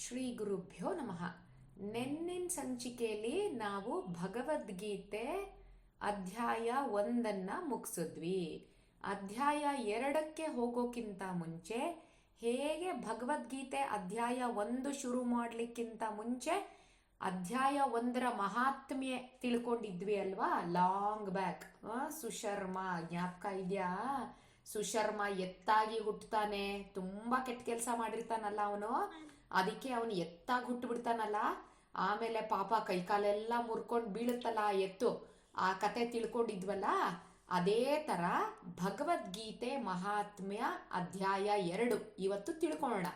ಶ್ರೀ ಗುರುಭ್ಯೋ ನಮಃ. ನಿನ್ನಿನ ಸಂಚಿಕೆಯಲ್ಲಿ ನಾವು ಭಗವದ್ಗೀತೆ ಅಧ್ಯಾಯ ಒಂದನ್ನು ಮುಗಿಸಿದ್ವಿ. ಅಧ್ಯಾಯ ಎರಡಕ್ಕೆ ಹೋಗೋಕ್ಕಿಂತ ಮುಂಚೆ ಹೇಗೆ ಭಗವದ್ಗೀತೆ ಅಧ್ಯಾಯ ಒಂದು ಶುರು ಮಾಡಲಿಕ್ಕಿಂತ ಮುಂಚೆ ಅಧ್ಯಾಯ ಒಂದರ ಮಹಾತ್ಮ್ಯ ತಿಳ್ಕೊಂಡಿದ್ವಿ ಅಲ್ವಾ? Long back. ಸುಶರ್ಮ. ಜ್ಞಾಪಕ ಇದೆಯಾ? ಸುಶರ್ಮ ಎತ್ತಾಗಿ ಹುಟ್ಟುತ್ತಾನೆ ತುಂಬಾ ಕೆಟ್ಟ ಕೆಲಸ ಮಾಡಿರ್ತಾನಲ್ಲ ಅವನು. ಅದಕ್ಕೆ ಅವನು ಎತ್ತಾಗಿ ಹುಟ್ಟು ಬಿಡ್ತಾನಲ್ಲ ಆಮೇಲೆ ಪಾಪ ಕೈಕಾಲೆಲ್ಲ ಮುರ್ಕೊಂಡು ಬೀಳುತ್ತಲ್ಲ ಎತ್ತು. ಆ ಕತೆ ತಿಳ್ಕೊಂಡಿದ್ವಲ್ಲ? ಅದೇ ತರ ಭಗವದ್ಗೀತೆ ಮಹಾತ್ಮ್ಯ ಅಧ್ಯಾಯ ಎರಡು. ಇವತ್ತು ತಿಳ್ಕೊಳ್ಳೋಣ.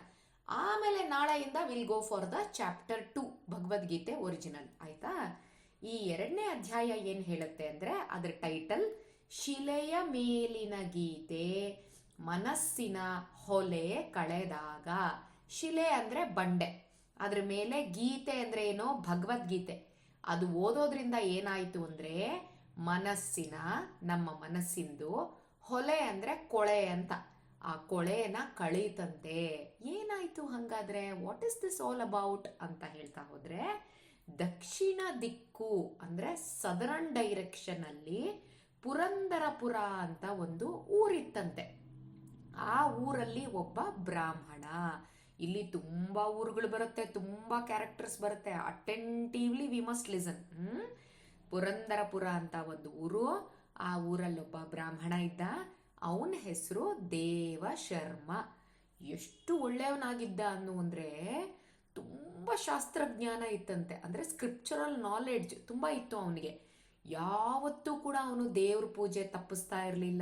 ಆಮೇಲೆ ನಾಳೆಯಿಂದ will go for the chapter two Bhagavadgita original ಆಯ್ತಾ? ಈ ಎರಡನೇ ಅಧ್ಯಾಯ ಏನು ಹೇಳುತ್ತೆ ಅಂದ್ರೆ ಅದ್ರ ಟೈಟಲ್ ಶಿಲೆಯ ಮೇಲಿನ ಗೀತೆ, ಮನಸ್ಸಿನ ಹೊಲೆ ಕಳೆದಾಗ. ಶಿಲೆ ಅಂದ್ರೆ ಬಂಡೆ. ಅದ್ರ ಮೇಲೆ ಗೀತೆ ಅಂದ್ರೆ ಏನೋ ಭಗವದ್ಗೀತೆ. ಅದು ಓದೋದ್ರಿಂದ ಏನಾಯ್ತು ಅಂದ್ರೆ ಮನಸ್ಸಿನ, ನಮ್ಮ ಮನಸ್ಸಿಂದು ಹೊಲೆ ಅಂದ್ರೆ ಕೊಳೆ ಅಂತ. ಆ ಕೊಳೆನ ಕಳೀತಂತೆ. ಏನಾಯ್ತು ಹಂಗಾದ್ರೆ? What is this all about ಅಂತ ಹೇಳ್ತಾ ಹೋದ್ರೆ, ದಕ್ಷಿಣ ದಿಕ್ಕು ಅಂದ್ರೆ ಸದರನ್ ಡೈರೆಕ್ಷನ್ ಅಲ್ಲಿ ಪುರಂದರಪುರ ಅಂತ ಒಂದು ಊರಿತ್ತಂತೆ. ಆ ಊರಲ್ಲಿ ಒಬ್ಬ ಬ್ರಾಹ್ಮಣ. ಇಲ್ಲಿ ತುಂಬಾ ಊರುಗಳು ಬರುತ್ತೆ, ತುಂಬಾ ಕ್ಯಾರೆಕ್ಟರ್ಸ್ ಬರುತ್ತೆ. Attentively we must listen hmm? Purandarapura ಅಂತ ಒಂದು ಊರು, ಆ ಊರಲ್ಲೊಬ್ಬ ಬ್ರಾಹ್ಮಣ ಇದ್ದ. ಅವನ ಹೆಸರು ದೇವ ಶರ್ಮ. ಎಷ್ಟು ಒಳ್ಳೆಯವನಾಗಿದ್ದ ಅನ್ನು ಅಂದರೆ ತುಂಬ ಶಾಸ್ತ್ರಜ್ಞಾನ ಇತ್ತಂತೆ. ಅಂದ್ರೆ ಸ್ಕ್ರಿಪ್ಚರಲ್ ನಾಲೆಡ್ಜ್ ತುಂಬಾ ಇತ್ತು ಅವನಿಗೆ. ಯಾವತ್ತೂ ಕೂಡ ಅವನು ದೇವ್ರ ಪೂಜೆ ತಪ್ಪಿಸ್ತಾ ಇರಲಿಲ್ಲ.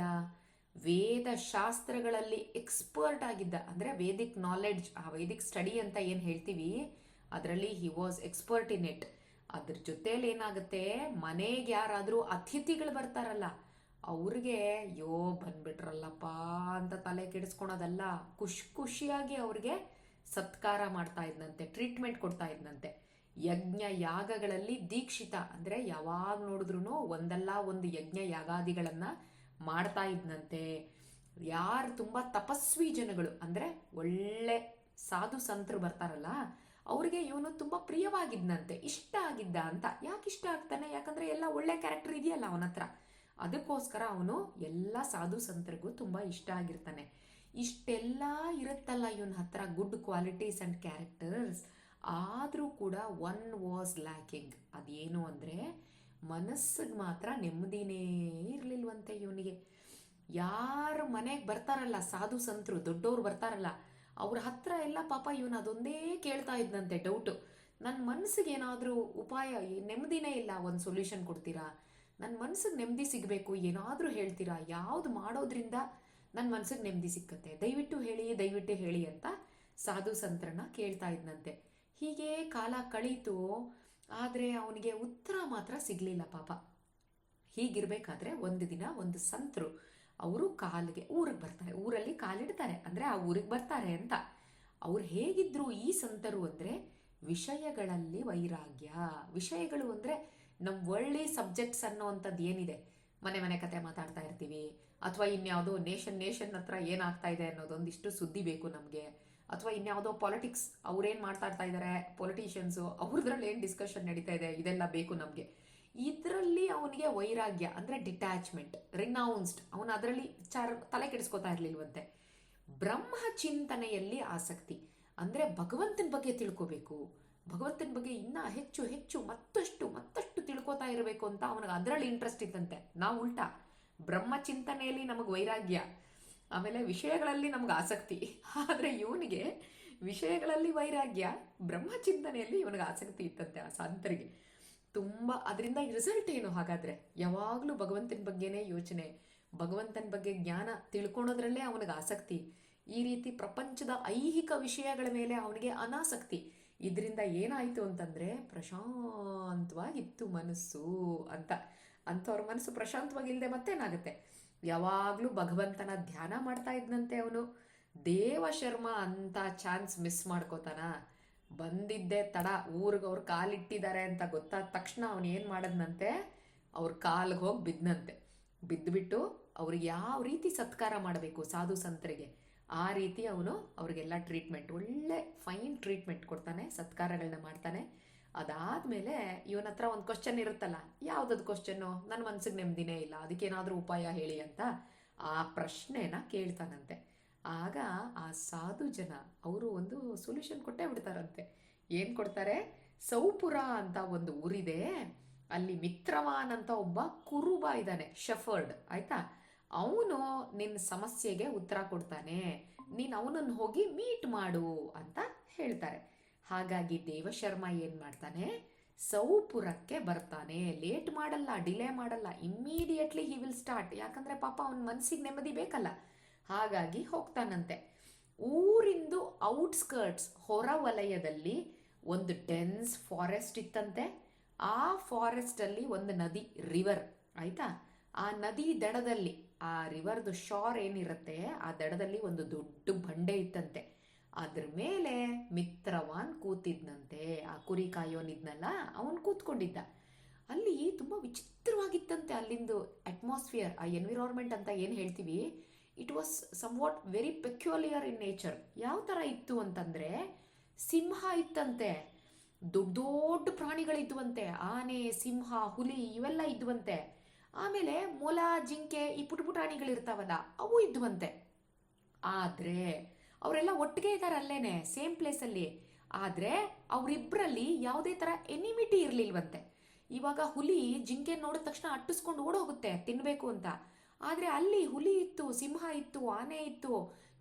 ವೇದ ಶಾಸ್ತ್ರಗಳಲ್ಲಿ ಎಕ್ಸ್ಪರ್ಟ್ ಆಗಿದ್ದ, ಅಂದ್ರೆ ವೇದಿಕ್ ನಾಲೆಡ್ಜ್ ಆ ವೇದಿಕ್ ಸ್ಟಡಿ ಅಂತ ಏನು ಹೇಳ್ತೀವಿ, ಅದರಲ್ಲಿ he was expert in it ಅದ್ರ ಜೊತೇಲಿ ಏನಾಗುತ್ತೆ, ಮನೆಗೆ ಯಾರಾದರೂ ಅತಿಥಿಗಳು ಬರ್ತಾರಲ್ಲ, ಅವ್ರಿಗೆ, ಯೋ, ಬಂದ್ಬಿಟ್ರಲ್ಲಪ್ಪ ಅಂತ ತಲೆ ಕೆಡಿಸ್ಕೊಳೋದಲ್ಲ, ಖುಷಿ ಖುಷಿಯಾಗಿ ಅವ್ರಿಗೆ ಸತ್ಕಾರ ಮಾಡ್ತಾ ಇದ್ನಂತೆ ಟ್ರೀಟ್ಮೆಂಟ್ ಕೊಡ್ತಾ ಇದ್ನಂತೆ. ಯಜ್ಞ ಯಾಗಗಳಲ್ಲಿ ದೀಕ್ಷಿತ, ಅಂದ್ರೆ ಯಾವಾಗ ನೋಡಿದ್ರು ಒಂದಲ್ಲ ಒಂದು ಯಜ್ಞ ಯಾಗಾದಿಗಳನ್ನ ಮಾಡ್ತಾ ಇದ್ನಂತೆ. ಯಾರು ತುಂಬ ತಪಸ್ವಿ ಜನಗಳು, ಅಂದ್ರೆ ಒಳ್ಳೆ ಸಾಧು ಸಂತರು ಬರ್ತಾರಲ್ಲ, ಅವ್ರಿಗೆ ಇವನು ತುಂಬಾ ಪ್ರಿಯವಾಗಿದ್ನಂತೆ, ಇಷ್ಟ ಆಗಿದ್ದ ಅಂತ. ಯಾಕೆ ಇಷ್ಟ ಆಗ್ತಾನೆ? ಯಾಕಂದ್ರೆ ಎಲ್ಲ ಒಳ್ಳೆ ಕ್ಯಾರೆಕ್ಟರ್ ಇದೆಯಲ್ಲ ಅವನ ಹತ್ರ. ಅದಕ್ಕೋಸ್ಕರ ಅವನು ಎಲ್ಲ ಸಾಧು ಸಂತರಿಗೂ ತುಂಬಾ ಇಷ್ಟ ಆಗಿರ್ತಾನೆ. ಇಷ್ಟೆಲ್ಲ ಇರುತ್ತಲ್ಲ ಇವನ ಹತ್ರ ಗುಡ್ ಕ್ವಾಲಿಟೀಸ್ ಅಂಡ್ ಕ್ಯಾರೆಕ್ಟರ್ಸ್ ಆದರೂ ಕೂಡ ಒನ್ ವಾಸ್ ಲ್ಯಾಕಿಂಗ್ ಅದೇನು ಅಂದರೆ ಮನಸ್ಸಿಗೆ ಮಾತ್ರ ನೆಮ್ಮದಿನೇ ಇರಲಿಲ್ವಂತೆ ಇವನಿಗೆ. ಯಾರು ಮನೆಗೆ ಬರ್ತಾರಲ್ಲ, ಸಾಧು ಸಂತರು, ದೊಡ್ಡವ್ರು ಬರ್ತಾರಲ್ಲ, ಅವ್ರ ಹತ್ರ ಎಲ್ಲ ಪಾಪ ಇವನು ಅದೊಂದೇ ಕೇಳ್ತಾ ಇದ್ದಂತೆ ಡೌಟು ನನ್ನ ಮನಸ್ಸಿಗೆ ಏನಾದರೂ ಉಪಾಯ, ನೆಮ್ಮದಿನೇ ಇಲ್ಲ, ಒಂದು ಸೊಲ್ಯೂಷನ್ ಕೊಡ್ತೀರಾ? ನನ್ನ ಮನಸ್ಸಿಗೆ ನೆಮ್ಮದಿ ಸಿಗಬೇಕು, ಏನಾದರೂ ಹೇಳ್ತೀರಾ? ಯಾವುದು ಮಾಡೋದ್ರಿಂದ ನನ್ನ ಮನಸ್ಸಿಗೆ ನೆಮ್ಮದಿ ಸಿಕ್ಕತ್ತೆ? ದಯವಿಟ್ಟು ಹೇಳಿ ದಯವಿಟ್ಟು ಹೇಳಿ ಅಂತ ಸಾಧು ಸಂತರನ್ನ ಕೇಳ್ತಾ ಇದ್ದಂತೆ ಹೀಗೆ ಕಾಲ ಕಳೀತು ಆದರೆ ಅವನಿಗೆ ಉತ್ತರ ಮಾತ್ರ ಸಿಗಲಿಲ್ಲ ಪಾಪ. ಹೀಗಿರಬೇಕಾದ್ರೆ ಒಂದು ದಿನ ಒಂದು ಸಂತರು ಅವರು ಕಾಲಿಗೆ ಊರಿಗೆ ಬರ್ತಾರೆ. ಊರಲ್ಲಿ ಕಾಲಿಡ್ತಾರೆ. ಅಂದರೆ ಆ ಊರಿಗೆ ಬರ್ತಾರೆ ಅಂತ. ಅವ್ರು ಹೇಗಿದ್ರು ಈ ಸಂತರು ಅಂದರೆ ವಿಷಯಗಳಲ್ಲಿ ವೈರಾಗ್ಯ. ವಿಷಯಗಳು ಅಂದರೆ ನಮ್ಮ ಒಳ್ಳೆ ಸಬ್ಜೆಕ್ಟ್ಸ್ ಅನ್ನೋವಂಥದ್ದು ಏನಿದೆ? ಮನೆ ಮನೆ ಕತೆ ಮಾತಾಡ್ತಾ ಇರ್ತೀವಿ. ಅಥವಾ ಇನ್ಯಾವುದೋ ನೇಷನ್ ನೇಷನ್ ಹತ್ರ ಏನಾಗ್ತಾ ಇದೆ ಅನ್ನೋದೊಂದಿಷ್ಟು ಸುದ್ದಿ ಬೇಕು ನಮಗೆ. ಅಥವಾ ಇನ್ಯಾವುದೋ ಪಾಲಿಟಿಕ್ಸ್ ಅವ್ರೇನು ಇರ್ತಾ ಇದ್ದಾರೆ ಪೊಲಿಟಿಷಿಯನ್ಸು ಅವ್ರದ್ರಲ್ಲಿ ಏನು ಡಿಸ್ಕಷನ್ ನಡೀತಾ ಇದೆ, ಇದೆಲ್ಲ ಬೇಕು ನಮಗೆ. ಇದರಲ್ಲಿ ಅವನಿಗೆ ವೈರಾಗ್ಯ, ಅಂದರೆ ಡಿಟ್ಯಾಚ್ಮೆಂಟ್ ರಿನೌನ್ಸ್ಡ್ ಅವನು ಅದರಲ್ಲಿ ವಿಚಾರ ತಲೆ ಕೆಡಿಸ್ಕೋತಾ ಇರಲಿಲ್ವಂತೆ. ಬ್ರಹ್ಮ ಚಿಂತನೆಯಲ್ಲಿ ಆಸಕ್ತಿ, ಅಂದರೆ ಭಗವಂತನ ಬಗ್ಗೆ ತಿಳ್ಕೋಬೇಕು. ಭಗವಂತನ ಬಗ್ಗೆ ಇನ್ನೂ ಹೆಚ್ಚು ಹೆಚ್ಚು ಮತ್ತಷ್ಟು ಮತ್ತಷ್ಟು ತಿಳ್ಕೊತಾ ಇರಬೇಕು ಅಂತ ಅವನಿಗೆ ಅದರಲ್ಲಿ ಇಂಟ್ರೆಸ್ಟ್ ಇತ್ತಂತೆ ನಾವು ಉಲ್ಟಾ, ಬ್ರಹ್ಮ ಚಿಂತನೆಯಲ್ಲಿ ನಮಗೆ ವೈರಾಗ್ಯ. ಆಮೇಲೆ ವಿಷಯಗಳಲ್ಲಿ ನಮ್ಗೆ ಆಸಕ್ತಿ. ಆದರೆ ಇವನಿಗೆ ವಿಷಯಗಳಲ್ಲಿ ವೈರಾಗ್ಯ, ಬ್ರಹ್ಮಚಿಂತನೆಯಲ್ಲಿ ಇವನಿಗೆ ಆಸಕ್ತಿ ಇತ್ತಂತೆ ಆ ಸಂತರಿಗೆ. ತುಂಬ ಅದರಿಂದ ರಿಸಲ್ಟ್ ಏನು? ಹಾಗಾದರೆ ಯಾವಾಗಲೂ ಭಗವಂತನ ಬಗ್ಗೆನೇ ಯೋಚನೆ, ಭಗವಂತನ ಬಗ್ಗೆ ಜ್ಞಾನ ತಿಳ್ಕೊಳೋದ್ರಲ್ಲೇ ಅವನಿಗೆ ಆಸಕ್ತಿ. ಈ ರೀತಿ ಪ್ರಪಂಚದ ಐಹಿಕ ವಿಷಯಗಳ ಮೇಲೆ ಅವನಿಗೆ ಅನಾಸಕ್ತಿ. ಇದರಿಂದ ಏನಾಯಿತು ಅಂತಂದರೆ ಪ್ರಶಾಂತವಾಗಿತ್ತು ಮನಸ್ಸು ಅಂತ. ಅಂಥವ್ರ ಮನಸ್ಸು ಪ್ರಶಾಂತವಾಗಿಲ್ಲದೆ ಮತ್ತೇನಾಗುತ್ತೆ? ಯಾವಾಗಲೂ ಭಗವಂತನ ಧ್ಯಾನ ಮಾಡ್ತಾ ಇದ್ದಂತೆ ಅವನು. ದೇವ ಶರ್ಮ ಅಂತ ಚಾನ್ಸ್ ಮಿಸ್ ಮಾಡ್ಕೋತಾನ. ಬಂದಿದ್ದೆ ತಡ, ಊರಿಗೆ ಅವ್ರು ಕಾಲಿಟ್ಟಿದ್ದಾರೆ ಅಂತ ಗೊತ್ತಾದ ತಕ್ಷಣ ಅವನು ಏನು ಮಾಡದ್ನಂತೆ? ಅವ್ರ ಕಾಲ್ಗೆ ಹೋಗಿ ಬಿದ್ದನಂತೆ ಬಿದ್ದುಬಿಟ್ಟು ಅವ್ರಿಗೆ ಯಾವ ರೀತಿ ಸತ್ಕಾರ ಮಾಡಬೇಕು ಸಾಧು ಸಂತರಿಗೆ? ಆ ರೀತಿ ಅವನು ಅವ್ರಿಗೆಲ್ಲ ಟ್ರೀಟ್ಮೆಂಟ್, ಒಳ್ಳೆ ಫೈನ್ ಟ್ರೀಟ್ಮೆಂಟ್ ಕೊಡ್ತಾನೆ ಸತ್ಕಾರಗಳನ್ನ ಮಾಡ್ತಾನೆ. ಅದಾದಮೇಲೆ ಇವನ ಹತ್ರ ಒಂದು ಕ್ವಶನ್ ಇರುತ್ತಲ್ಲ, ಯಾವುದದು ಕ್ವಶನ್ನು ನನ್ನ ಮನ್ಸಿಗೆ ನೆಮ್ಮದಿನೇ ಇಲ್ಲ, ಅದಕ್ಕೇನಾದರೂ ಉಪಾಯ ಹೇಳಿ ಅಂತ ಆ ಪ್ರಶ್ನೆನ ಕೇಳ್ತಾನಂತೆ. ಆಗ ಆ ಸಾಧು ಜನ ಅವರು ಒಂದು ಸೊಲ್ಯೂಷನ್ ಕೊಟ್ಟೇ ಬಿಡ್ತಾರಂತೆ. ಏನು ಕೊಡ್ತಾರೆ? ಸೌಪುರ ಅಂತ ಒಂದು ಊರಿದೆ, ಅಲ್ಲಿ ಮಿತ್ರವಾನ್ ಅಂತ ಒಬ್ಬ ಕುರುಬ ಇದ್ದಾನೆ, ಶಫರ್ಡ್, ಆಯ್ತಾ? ಅವನು ನಿನ್ನ ಸಮಸ್ಯೆಗೆ ಉತ್ತರ ಕೊಡ್ತಾನೆ, ನೀನು ಅವನನ್ನು ಹೋಗಿ ಮೀಟ್ ಮಾಡು ಅಂತ ಹೇಳ್ತಾರೆ. ಹಾಗಾಗಿ ದೇವಶರ್ಮ ಏನು ಮಾಡ್ತಾನೆ? ಸೌಪುರಕ್ಕೆ ಬರ್ತಾನೆ. ಲೇಟ್ ಮಾಡಲ್ಲ, ಡಿಲೇ ಮಾಡಲ್ಲ. Immediately he will start. ಯಾಕಂದರೆ ಪಾಪ ಅವನ ಮನಸ್ಸಿಗೆ ನೆಮ್ಮದಿ ಬೇಕಲ್ಲ. ಹಾಗಾಗಿ ಹೋಗ್ತಾನಂತೆ. ಊರಿಂದು ಔಟ್ಸ್ಕರ್ಟ್ಸ್ ಹೊರ ವಲಯದಲ್ಲಿ ಒಂದು ಡೆನ್ಸ್ ಫಾರೆಸ್ಟ್ ಇತ್ತಂತೆ. ಆ ಫಾರೆಸ್ಟಲ್ಲಿ ಒಂದು ನದಿ, ರಿವರ್. ಆಯಿತಾ? ಆ ನದಿ ದಡದಲ್ಲಿ, ಆ ರಿವರ್ದು ಶಾರ್ ಏನಿರುತ್ತೆ, ಆ ದಡದಲ್ಲಿ ಒಂದು ದೊಡ್ಡ ಬಂಡೆ ಇತ್ತಂತೆ. ಅದ್ರ ಮೇಲೆ ಮಿತ್ರವಾನ್ ಕೂತಿದ್ನಂತೆ. ಆ ಕುರಿ ಕಾಯೋನಿದ್ನಲ್ಲ ಅವನು ಕೂತ್ಕೊಂಡಿದ್ದ. ಅಲ್ಲಿ ತುಂಬ ವಿಚಿತ್ರವಾಗಿತ್ತಂತೆ ಅಲ್ಲಿಂದು ಅಟ್ಮಾಸ್ಫಿಯರ್ ಆ ಎನ್ವಿರಾನ್ಮೆಂಟ್ ಅಂತ ಏನು ಹೇಳ್ತೀವಿ? It was somewhat very peculiar in nature ಯಾವ ಥರ ಇತ್ತು ಅಂತಂದರೆ, ಸಿಂಹ ಇತ್ತಂತೆ. ದೊಡ್ಡ ದೊಡ್ಡ ಪ್ರಾಣಿಗಳಿದ್ವಂತೆ. ಆನೆ, ಸಿಂಹ, ಹುಲಿ ಇವೆಲ್ಲ ಇದ್ವಂತೆ. ಆಮೇಲೆ ಮೊಲ, ಜಿಂಕೆ, ಈ ಪುಟ ಪುಟಾಣಿಗಳಿರ್ತಾವಲ್ಲ ಅವು ಇದ್ವಂತೆ. ಆದರೆ ಅವರೆಲ್ಲ ಒಟ್ಟಿಗೆ ಇದ್ದಾರೆ ಅಲ್ಲೇನೆ ಸೇಮ್ ಪ್ಲೇಸಲ್ಲಿ ಆದರೆ ಅವರಿಬ್ಬರಲ್ಲಿ ಯಾವುದೇ ಥರ ಎನಿಮಿಟಿ ಇರಲಿಲ್ವಂತೆ. ಇವಾಗ ಹುಲಿ ಜಿಂಕೆ ನೋಡಿದ ತಕ್ಷಣ ಅಟ್ಟಿಸ್ಕೊಂಡು ಓಡೋಗುತ್ತೆ ತಿನ್ನಬೇಕು ಅಂತ. ಆದರೆ ಅಲ್ಲಿ ಹುಲಿ ಇತ್ತು, ಸಿಂಹ ಇತ್ತು, ಆನೆ ಇತ್ತು,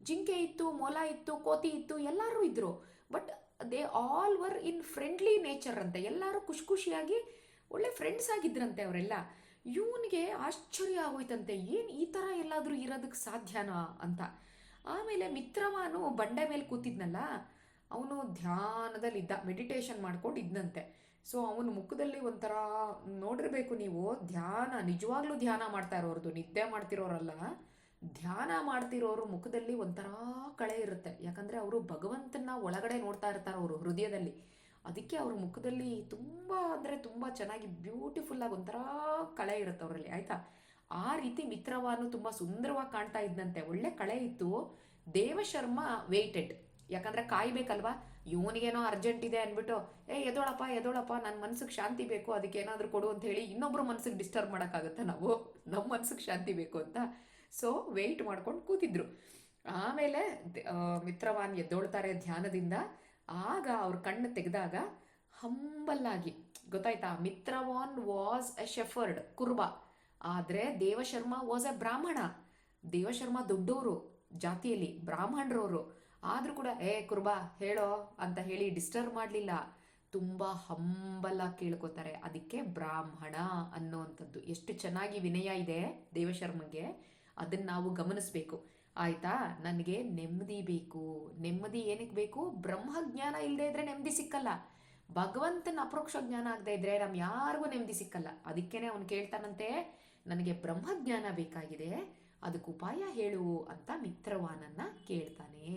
ಜಿಂಕೆ ಇತ್ತು, ಮೊಲ ಇತ್ತು, ಕೋತಿ ಇತ್ತು, ಎಲ್ಲರೂ ಇದ್ದರು but they all were in friendly nature ಅಂತ. ಎಲ್ಲರೂ ಖುಷಿ ಖುಷಿಯಾಗಿ ಒಳ್ಳೆ ಫ್ರೆಂಡ್ಸ್ ಆಗಿದ್ರಂತೆ ಅವರೆಲ್ಲ. ಇವನಿಗೆ ಆಶ್ಚರ್ಯ ಆಗೋಯ್ತಂತೆ. ಏನು ಈ ಥರ ಎಲ್ಲಾದರೂ ಇರೋದಕ್ಕೆ ಸಾಧ್ಯನಾ ಅಂತ. ಆಮೇಲೆ ಮಿತ್ರವಾನು ಬಂಡೆ ಮೇಲೆ ಕೂತಿದ್ನಲ್ಲ, ಅವನು ಧ್ಯಾನದಲ್ಲಿದ್ದ ಮೆಡಿಟೇಷನ್ ಮಾಡ್ಕೊಂಡು ಇದ್ನಂತೆ. ಸೊ ಅವನ ಮುಖದಲ್ಲಿ ಒಂಥರ ನೋಡಿರ್ಬೇಕು ನೀವು, ಧ್ಯಾನ, ನಿಜವಾಗ್ಲೂ ಧ್ಯಾನ ಮಾಡ್ತಾ ಇರೋರ್ದು, ನಿದ್ದೆ ಮಾಡ್ತಿರೋರಲ್ಲ, ಧ್ಯಾನ ಮಾಡ್ತಿರೋರು ಮುಖದಲ್ಲಿ ಒಂಥರ ಕಳೆ ಇರುತ್ತೆ. ಯಾಕಂದರೆ ಅವರು ಭಗವಂತನ ಒಳಗಡೆ ನೋಡ್ತಾ ಇರ್ತಾರೆ ಅವರು ಹೃದಯದಲ್ಲಿ. ಅದಕ್ಕೆ ಅವ್ರ ಮುಖದಲ್ಲಿ ತುಂಬ ಅಂದರೆ ತುಂಬ ಚೆನ್ನಾಗಿ ಬ್ಯೂಟಿಫುಲ್ಲಾಗಿ ಒಂಥರ ಕಳೆ ಇರುತ್ತೆ ಅವರಲ್ಲಿ, ಆಯಿತಾ? ಆ ರೀತಿ ಮಿತ್ರವಾನು ತುಂಬ ಸುಂದರವಾಗಿ ಕಾಣ್ತಾ ಇದ್ದಂತೆ ಒಳ್ಳೆ ಕಳೆ ಇತ್ತು. ದೇವಶರ್ಮ ವೇಟೆಡ್ ಯಾಕಂದ್ರೆ ಕಾಯ್ಬೇಕಲ್ವಾ? ಇವನಿಗೇನೋ ಅರ್ಜೆಂಟ್ ಇದೆ ಅಂದ್ಬಿಟ್ಟು, ಏ, ಎದೋಳಪ್ಪ ಎದೋಳಪ್ಪ ನನ್ನ ಮನ್ಸಿಗೆ ಶಾಂತಿ ಬೇಕು, ಅದಕ್ಕೆ ಏನಾದರೂ ಕೊಡು ಅಂತ ಹೇಳಿ ಇನ್ನೊಬ್ರು ಮನ್ಸಿಗೆ ಡಿಸ್ಟರ್ಬ್ ಮಾಡೋಕ್ಕಾಗತ್ತಾ ನಾವು? ನಮ್ಮ ಮನ್ಸಿಗೆ ಶಾಂತಿ ಬೇಕು ಅಂತ. ಸೊ ವೆಯ್ಟ್ ಮಾಡ್ಕೊಂಡು ಕೂತಿದ್ರು. ಆಮೇಲೆ ಮಿತ್ರವಾನ್ ಎದ್ದೋಳ್ತಾರೆ ಧ್ಯಾನದಿಂದ. ಆಗ ಅವ್ರ ಕಣ್ಣು ತೆಗೆದಾಗ ಹಂಬಲ್ಲಾಗಿ, ಗೊತ್ತಾಯ್ತಾ? ಮಿತ್ರವಾನ್ ವಾಸ್ ಎ ಶೆಫರ್ಡ್ ಕುರ್ಬ. ಆದರೆ ದೇವಶರ್ಮ ವಾಸ್ ಅ ಬ್ರಾಹ್ಮಣ. ದೇವಶರ್ಮ ದೊಡ್ಡವರು ಜಾತಿಯಲ್ಲಿ ಬ್ರಾಹ್ಮಣರವರು. ಆದರೂ ಕೂಡ, ಏ ಕುರ್ಬಾ, ಹೇಳೋ ಅಂತ ಹೇಳಿ ಡಿಸ್ಟರ್ಬ್ ಮಾಡಲಿಲ್ಲ. ತುಂಬ ಹಂಬಲ ಕೇಳ್ಕೊತಾರೆ. ಅದಕ್ಕೆ ಬ್ರಾಹ್ಮಣ ಅನ್ನೋವಂಥದ್ದು. ಎಷ್ಟು ಚೆನ್ನಾಗಿ ವಿನಯ ಇದೆ ದೇವಶರ್ಮಗೆ. ಅದನ್ನು ನಾವು ಗಮನಿಸಬೇಕು. ಆಯ್ತಾ? ನನಗೆ ನೆಮ್ಮದಿ ಬೇಕು. ನೆಮ್ಮದಿ ಏನಕ್ಕೆ ಬೇಕು? ಬ್ರಹ್ಮಜ್ಞಾನ ಇಲ್ಲದೆ ಇದ್ರೆ ನೆಮ್ಮದಿ ಸಿಕ್ಕಲ್ಲ. ಭಗವಂತನ ಅಪರೋಕ್ಷ ಜ್ಞಾನ ಆಗದೆ ಇದ್ರೆ ನಮ್ ಯಾರಿಗೂ ನೆಮ್ಮದಿ ಸಿಕ್ಕಲ್ಲ. ಅದಕ್ಕೇನೆ ಅವನು ಕೇಳ್ತಾನಂತೆ ನನಗೆ ಬ್ರಹ್ಮಜ್ಞಾನ ಬೇಕಾಗಿದೆ, ಅದಕ್ಕೆ ಉಪಾಯ ಹೇಳು ಅಂತ ಮಿತ್ರವಾನನ್ನ ಕೇಳ್ತಾನೆ.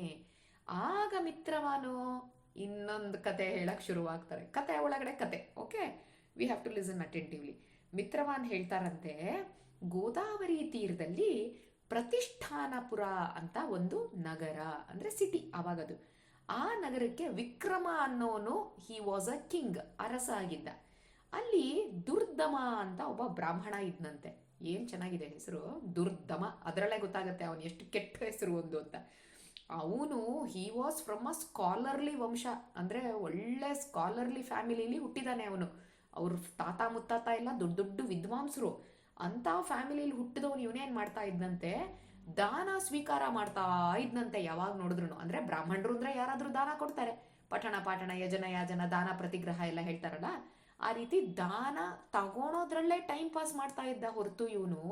ಆಗ ಮಿತ್ರವಾನು ಇನ್ನೊಂದು ಕತೆ ಹೇಳಕ್ ಶುರುವಾಗ್ತಾರೆ. ಕತೆ ಒಳಗಡೆ ಕತೆ okay we have to listen attentively Mitravan ಹೇಳ್ತಾರಂತೆ, ಗೋದಾವರಿ ತೀರದಲ್ಲಿ ಪ್ರತಿಷ್ಠಾನಪುರ ಅಂತ ಒಂದು ನಗರ, ಅಂದ್ರೆ ಸಿಟಿ ಅವಾಗದು. ಆ ನಗರಕ್ಕೆ ವಿಕ್ರಮ ಅನ್ನೋನು ಹಿ ವಾಸ್ ಅ ಕಿಂಗ್ ಅರಸ ಆಗಿದ್ದ. ಅಲ್ಲಿ ದುರ್ದಮ ಅಂತ ಒಬ್ಬ ಬ್ರಾಹ್ಮಣ ಇದ್ನಂತೆ. ಏನ್ ಚೆನ್ನಾಗಿದೆ ಹೆಸರು? ದುರ್ದಮ. ಅದರಲ್ಲೇ ಗೊತ್ತಾಗತ್ತೆ ಅವನು ಎಷ್ಟು ಕೆಟ್ಟ ಹೆಸರು ಒಂದು ಅಂತ. ಅವನು he was from a scholarly ವಂಶ. ಅಂದ್ರೆ ಒಳ್ಳೆ ಸ್ಕಾಲರ್ಲಿ ಫ್ಯಾಮಿಲಿಲಿ ಹುಟ್ಟಿದಾನೆ ಅವನು. ಅವ್ರ ತಾತ ಮುತ್ತಾತ ಎಲ್ಲ ದೊಡ್ಡ ದೊಡ್ಡ ವಿದ್ವಾಂಸರು. ಅಂತ ಫ್ಯಾಮಿಲಿಲಿ ಹುಟ್ಟಿದವನು ಇವನೇನ್ ಮಾಡ್ತಾ ಇದ್ದಂತೆ ದಾನ ಸ್ವೀಕಾರ ಮಾಡ್ತಾ ಇದ್ನಂತೆ ಯಾವಾಗ ನೋಡಿದ್ರು ಅಂದ್ರೆ ಬ್ರಾಹ್ಮಣರು ಅಂದ್ರೆ ಯಾರಾದ್ರೂ ದಾನ ಕೊಡ್ತಾರೆ. ಪಠಣ, ಪಾಠಣ, ಯಜನ, ಯಾಜನ, ದಾನ, ಪ್ರತಿಗ್ರಹ ಎಲ್ಲ ಹೇಳ್ತಾರಲ್ಲ. ಆ ರೀತಿ ದಾನ ತಗೊಳೋದ್ರಲ್ಲೇ ಟೈಮ್ ಪಾಸ್ ಮಾಡ್ತಾ ಇದ್ದ ಹೊರತು ಇವನು